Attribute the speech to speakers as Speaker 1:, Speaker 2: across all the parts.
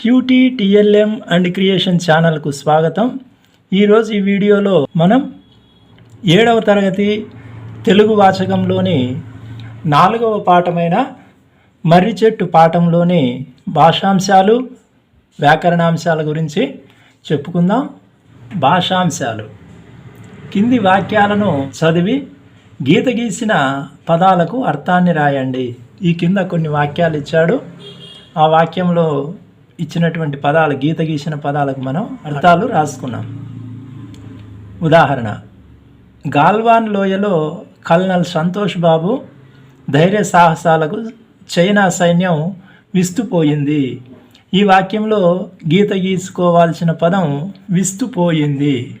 Speaker 1: Cutie TLM and creation ఛానల్కు స్వాగతం. ఈరోజు ఈ వీడియోలో మనం ఏడవ తరగతి తెలుగు వాచకంలోని నాలుగవ పాఠమైన మర్రి చెట్టు పాఠంలోని భాషాంశాలు వ్యాకరణాంశాల గురించి చెప్పుకుందాం. భాషాంశాలు. కింది వాక్యాలను చదివి గీత గీసిన పదాలకు అర్థాన్ని రాయండి. ఈ కింద కొన్ని వాక్యాలు ఇచ్చాడు. ఆ వాక్యంలో ఇచ్చినటువంటి పదాలు గీత గీసిన పదాలకు మనం అర్థాలు రాసుకున్నాం. ఉదాహరణ గాల్వాన్ లోయలో కల్నల్ సంతోష్ బాబు ధైర్య సాహసాలకు చైనా సైన్యం విస్తుపోయింది. ఈ వాక్యంలో గీత గీసుకోవాల్సిన పదం విస్తుపోయింది.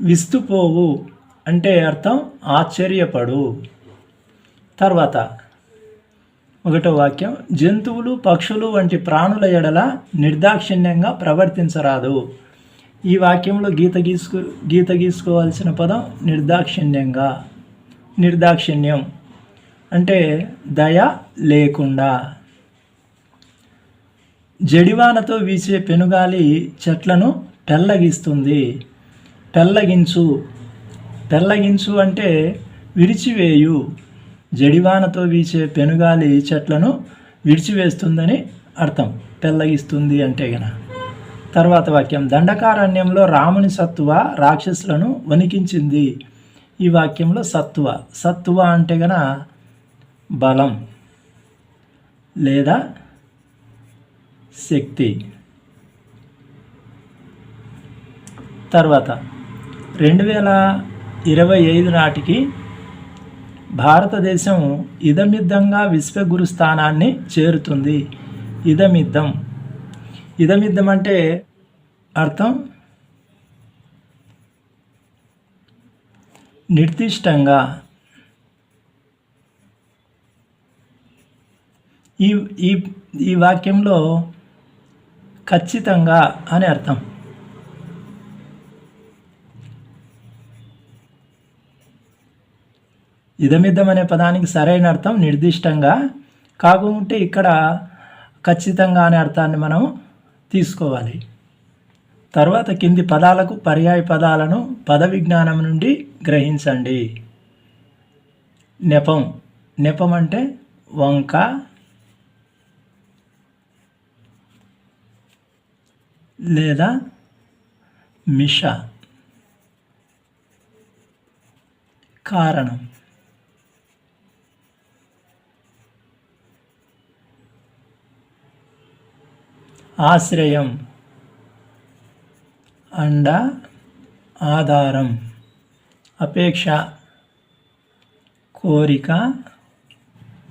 Speaker 1: విస్తుపోవు అంటే అర్థం ఆశ్చర్యపడు. తర్వాత ఒకటో వాక్యం జంతువులు పక్షులు వంటి ప్రాణుల ఎడల నిర్దాక్షిణ్యంగా ప్రవర్తించరాదు. ఈ వాక్యంలో గీత గీసుకు గీత గీసుకోవాల్సిన పదం నిర్దాక్షిణ్యంగా నిర్దాక్షిణ్యం. అంటే దయ లేకుండా. జడివానతో వీచే పెనుగాలి చెట్లను పెల్లగిస్తుంది. పెల్లగించు. పెల్లగించు అంటే విరిచివేయు. జడివానతో వీచే పెనుగాలి చెట్లను విడిచివేస్తుందని అర్థం. పెల్లగిస్తుంది అంటే గన. తర్వాత వాక్యం దండకారణ్యంలో రాముని సత్తువ రాక్షసులను వణికించింది. ఈ వాక్యంలో సత్తువ. సత్తువ అంటే గన బలం లేదా శక్తి. తర్వాత రెండు వేల ఇరవై ఐదు నాటికి భారతదేశం ఇదమిద్దంగా విశ్వగురు స్థానాన్ని చేరుతుంది. ఇదమిద్దం. ఇదమిద్దం అంటే అర్థం? నిర్దిష్టంగా. ఈ ఈ ఈ వాక్యంలో ఖచ్చితంగా అని అర్థం. ఇదమిద్దం అనే పదానికి సరైన అర్థం నిర్దిష్టంగా కాకుంటే ఇక్కడ ఖచ్చితంగా అనే అర్థాన్ని మనం తీసుకోవాలి. తర్వాత కింది పదాలకు పర్యాయ పదాలను పద విజ్ఞానం నుండి గ్రహించండి. నెపం. నెపం అంటే వంక. లేదా మిష. కారణం. ఆశ్రయం. అండ ఆధారం. అపేక్ష. కోరిక.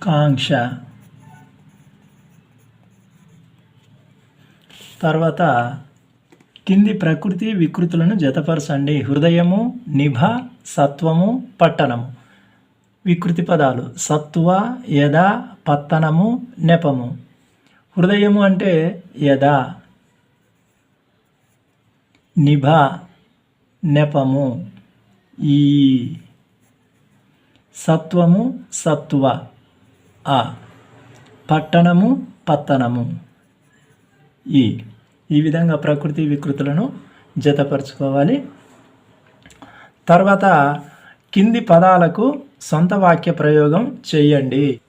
Speaker 1: కాంక్ష. తర్వాత కింది ప్రకృతి వికృతులను జతపరచండి. హృదయము నిభ సత్వము పట్టణము. వికృతి పదాలు సత్వ యద పత్తనము నెపము. హృదయము అంటే యథ నిభ నెపము ఈ సత్వము సత్వ ఆ పట్టణము పత్తనము ఈ. ఈ విధంగా ప్రకృతి వికృతులను జతపరచుకోవాలి. తర్వాత కింది పదాలకు సొంత వాక్య ప్రయోగం చేయండి.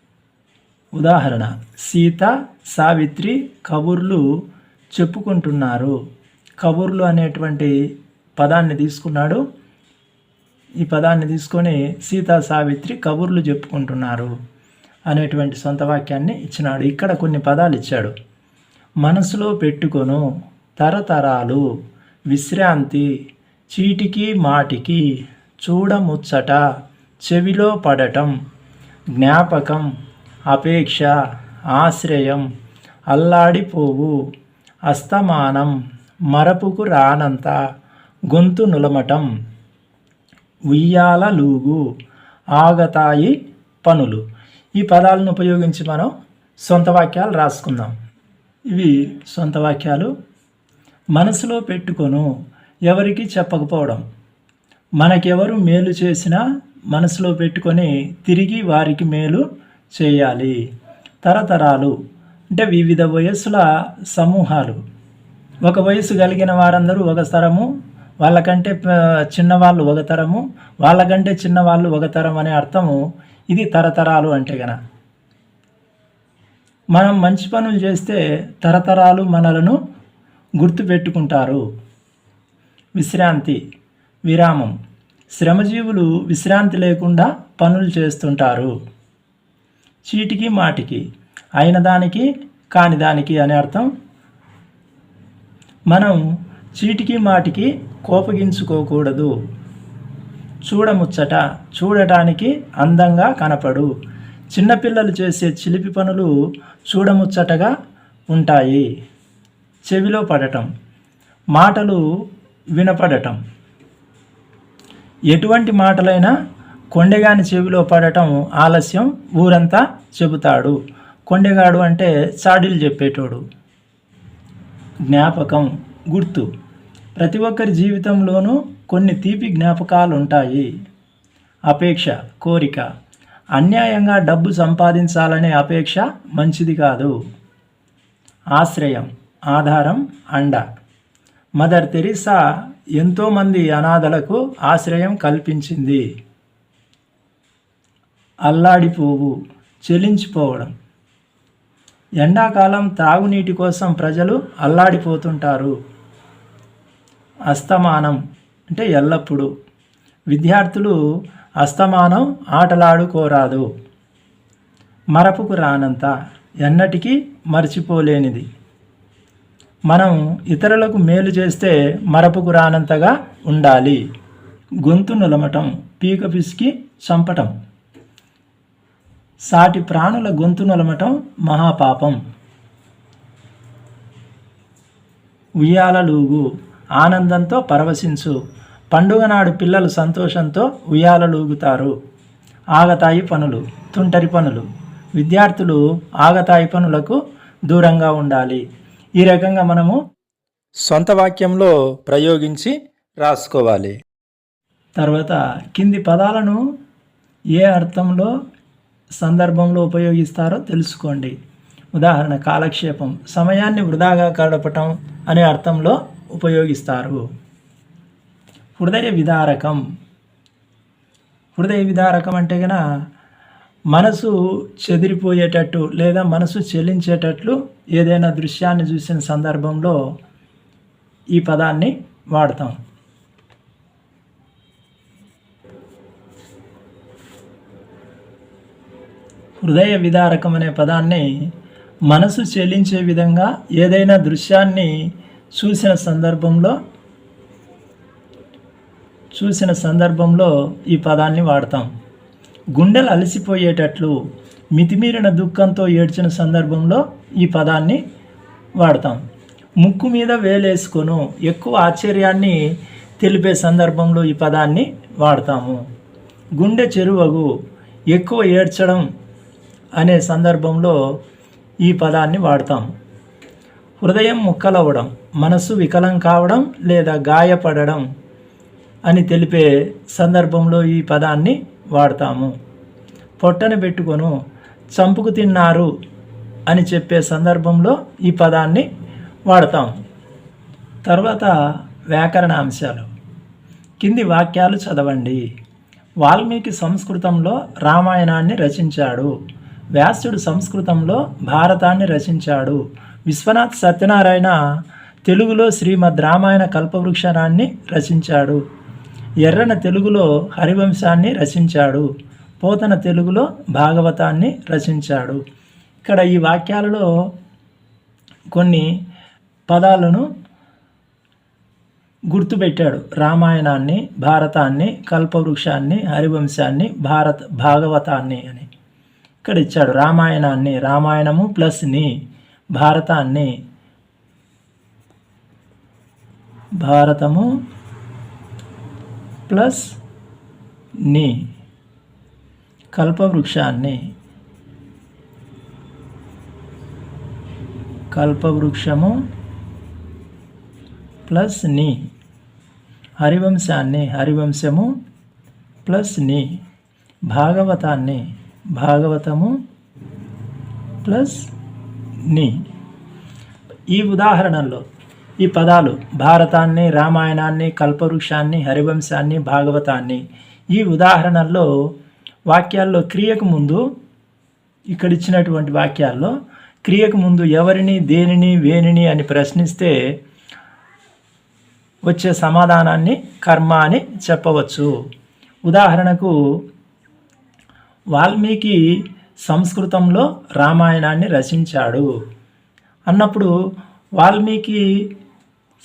Speaker 1: ఉదాహరణ సీత సావిత్రి కబుర్లు చెప్పుకుంటున్నారు. కబుర్లు అనేటువంటి పదాన్ని తీసుకున్నాడు. ఈ పదాన్ని తీసుకొని సీత సావిత్రి కబుర్లు చెప్పుకుంటున్నారు అనేటువంటి సొంత వాక్యాన్ని ఇచ్చినాడు. ఇక్కడ కొన్ని పదాలు ఇచ్చాడు. మనసులో పెట్టుకొను తరతరాలు విశ్రాంతి చీటికి మాటికి చూడముచ్చట చెవిలో పడటం జ్ఞాపకం అపేక్ష ఆశ్రయం అల్లాడిపోవు అస్తమానం మరపుకు రానంత గొంతు నులమటం ఉయ్యాల లూగు ఆగతాయి పనులు. ఈ పదాలను ఉపయోగించి మనం సొంత వాక్యాలు రాసుకుందాం. ఇవి సొంత వాక్యాలు. మనసులో పెట్టుకొను ఎవరికి చెప్పకపోవడం. మనకెవరు మేలు చేసినా మనసులో పెట్టుకొని తిరిగి వారికి మేలు చేయాలి. తరతరాలు అంటే వివిధ వయస్సుల సమూహాలు. ఒక వయసు కలిగిన వారందరూ ఒక తరము వాళ్ళకంటే చిన్నవాళ్ళు ఒక తరము వాళ్ళకంటే చిన్నవాళ్ళు ఒక తరం అనే అర్థము ఇది తరతరాలు అంటే గన మనం మంచి పనులు చేస్తే తరతరాలు మనలను గుర్తుపెట్టుకుంటారు. విశ్రాంతి విరామం. శ్రమజీవులు విశ్రాంతి లేకుండా పనులు చేస్తుంటారు. చీటికి మాటికి. అయిన దానికి కాని దానికి అనే అర్థం? మనం చీటికి మాటికి కోపగించుకోకూడదు. చూడముచ్చట చూడటానికి అందంగా కనపడు. చిన్నపిల్లలు చేసే చిలిపి పనులు చూడముచ్చటగా ఉంటాయి. చెవిలో పడటం. మాటలు వినపడటం. ఎటువంటి మాటలైనా కొండెగాని చెవిలో పడటం ఆలస్యం ఊరంతా చెబుతాడు. కొండెగాడు అంటే చాడీలు చెప్పేటోడు. జ్ఞాపకం గుర్తు. ప్రతి ఒక్కరి జీవితంలోనూ కొన్ని తీపి జ్ఞాపకాలు ఉంటాయి అపేక్ష కోరిక. అన్యాయంగా డబ్బు సంపాదించాలనే అపేక్ష మంచిది కాదు. ఆశ్రయం ఆధారం అండ. మదర్ తెరిసా ఎంతోమంది అనాథలకు ఆశ్రయం కల్పించింది. అల్లాడిపోవు చెలించిపోవడం. ఎండాకాలం తాగునీటి కోసం ప్రజలు అల్లాడిపోతుంటారు. అస్తమానం అంటే ఎల్లప్పుడూ. విద్యార్థులు అస్తమానం ఆటలాడుకోరాదు. మరపుకు రానంత ఎన్నటికీ మర్చిపోలేనిది. మనం ఇతరులకు మేలు చేస్తే మరపుకు రానంతగా ఉండాలి. గొంతు నులమటం పీక పిసికి చంపటం. సాటి ప్రాణుల గొంతు నులమటం మహాపాపం. ఉయ్యాలలూగు ఆనందంతో పరవశించు. పండుగ నాడు పిల్లలు సంతోషంతో ఉయ్యాలలూగుతారు. ఆగతాయి పనులు తుంటరి పనులు. విద్యార్థులు ఆగతాయి పనులకు దూరంగా ఉండాలి. ఈ రకంగా మనము సొంత వాక్యంలో ప్రయోగించి రాసుకోవాలి. తర్వాత కింది పదాలను ఏ అర్థంలో సందర్భంలో ఉపయోగిస్తారో తెలుసుకోండి. ఉదాహరణ కాలక్షేపం. సమయాన్ని వృధాగా గడపటం అనే అర్థంలో ఉపయోగిస్తారు. హృదయ విదారకం. హృదయ విదారకం అంటే గన మనసు చెదిరిపోయేటట్టు లేదా మనసు చెల్లించేటట్లు ఏదైనా దృశ్యాన్ని చూసిన సందర్భంలో ఈ పదాన్ని వాడతాం. హృదయ విదారకం అనే పదాన్ని మనసు చెల్లించే విధంగా ఏదైనా దృశ్యాన్ని చూసిన సందర్భంలో చూసిన సందర్భంలో ఈ పదాన్ని వాడతాం. గుండెలు అలసిపోయేటట్లు మితిమీరిన దుఃఖంతో ఏడ్చిన సందర్భంలో ఈ పదాన్ని వాడతాం. ముక్కు మీద వేలేసుకొను ఎక్కువ ఆశ్చర్యాన్ని తెలిపే సందర్భంలో ఈ పదాన్ని వాడతాము. గుండె చెరువగు ఎక్కువ ఏడ్చడం అనే సందర్భంలో ఈ పదాన్ని వాడతాం. హృదయం ముక్కలవ్వడం మనస్సు వికలం కావడం లేదా గాయపడడం అని తెలిపే సందర్భంలో ఈ పదాన్ని వాడతాము. పొట్టను పెట్టుకొను చంపుకు తిన్నారు అని చెప్పే సందర్భంలో ఈ పదాన్ని వాడతాం. తర్వాత వ్యాకరణ అంశాలు కింది వాక్యాలు చదవండి. వాల్మీకి సంస్కృతంలో రామాయణాన్ని రచించాడు. వ్యాసుడు సంస్కృతంలో భారతాన్ని రచించాడు. విశ్వనాథ్ సత్యనారాయణ తెలుగులో శ్రీమద్ రామాయణ కల్పవృక్షణాన్ని రచించాడు. ఎర్రన తెలుగులో హరివంశాన్ని రచించాడు. పోతన తెలుగులో భాగవతాన్ని రచించాడు. ఇక్కడ ఈ వాక్యాలలో కొన్ని పదాలను గుర్తుపెట్టాడు. రామాయణాన్ని భారతాన్ని కల్పవృక్షాన్ని హరివంశాన్ని భారత భాగవతాన్ని అని. ఇక్కడ ఇచ్చాడు. రామాయణాన్ని రామాయణము ప్లస్ని భారతాన్ని భారతము ప్లస్ని కల్పవృక్షాన్ని కల్పవృక్షము ప్లస్ని హరివంశాన్ని హరివంశము ప్లస్ని భాగవతాన్ని భాగవతము ప్లస్ని. ఈ ఉదాహరణల్లో ఈ పదాలు భారతాన్ని రామాయణాన్ని కల్పవృక్షాన్ని హరివంశాన్ని భాగవతాన్ని ఈ ఉదాహరణల్లో వాక్యాల్లో క్రియకు ముందు ఇక్కడ ఇచ్చినటువంటి వాక్యాల్లో క్రియకు ముందు ఎవరిని దేనిని వేనిని అని ప్రశ్నిస్తే వచ్చే సమాధానాన్ని కర్మ అని చెప్పవచ్చు. ఉదాహరణకు వాల్మీకి సంస్కృతంలో రామాయణాన్ని రచించాడు. అన్నప్పుడు వాల్మీకి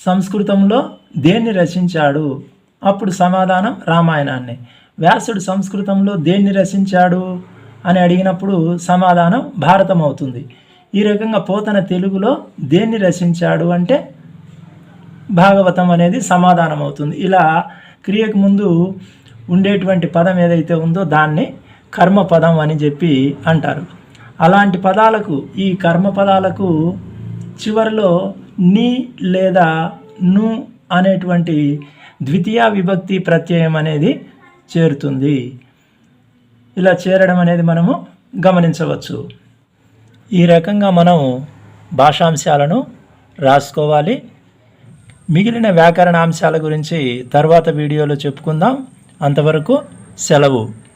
Speaker 1: సంస్కృతంలో దేన్ని రచించాడు? అప్పుడు సమాధానం రామాయణాన్ని. వ్యాసుడు సంస్కృతంలో దేన్ని రచించాడు? అని అడిగినప్పుడు సమాధానం భారతం అవుతుంది ఈ రకంగా పోతన తెలుగులో దేన్ని రచించాడు అంటే భాగవతం అనేది సమాధానం అవుతుంది ఇలా క్రియకు ముందు ఉండేటువంటి పదం ఏదైతే ఉందో దాన్ని కర్మ పదం అని చెప్పి అంటారు. అలాంటి పదాలకు ఈ కర్మ పదాలకు చివరిలో నీ లేదా ను అనేటువంటి ద్వితీయ విభక్తి ప్రత్యయం అనేది చేరుతుంది. ఇలా చేరడం అనేది మనము గమనించవచ్చు. ఈ రకంగా మనం భాషాంశాలను రాసుకోవాలి. మిగిలిన వ్యాకరణ అంశాల గురించి తర్వాత వీడియోలో చెప్పుకుందాం. అంతవరకు సెలవు.